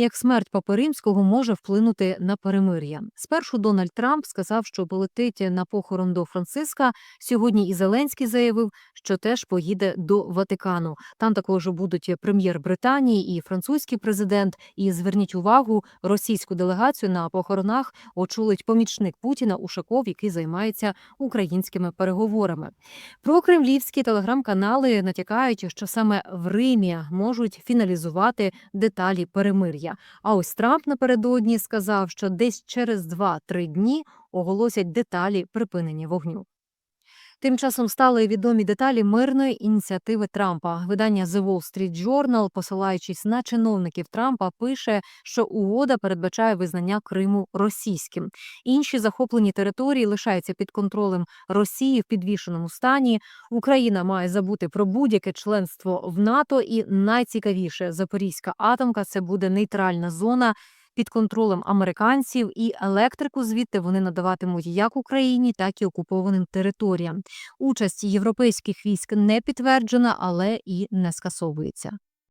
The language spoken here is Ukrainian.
як смерть Папи Римського може вплинути на перемир'я. Спершу Дональд Трамп сказав, що полетить на похорон до Франциска. Сьогодні і Зеленський заявив, що теж поїде до Ватикану. Там також будуть прем'єр Британії і французький президент. І зверніть увагу, російську делегацію на похоронах очолить помічник Путіна Ушаков, який займається українськими переговорами. Про кремлівські телеграм-канали натякають, що саме в Римі можуть фіналізувати деталі перемир'я. А ось Трамп напередодні сказав, що десь через 2-3 дні оголосять деталі припинення вогню. Тим часом стали відомі деталі мирної ініціативи Трампа. Видання The Wall Street Journal, посилаючись на чиновників Трампа, пише, що угода передбачає визнання Криму російським. Інші захоплені території лишаються під контролем Росії в підвішеному стані. Україна має забути про будь-яке членство в НАТО. І найцікавіше Запорізька атомка це буде нейтральна зона. Під контролем американців і електрику звідти вони надаватимуть як Україні, так і окупованим територіям. Участь європейських військ не підтверджена, але і не скасовується.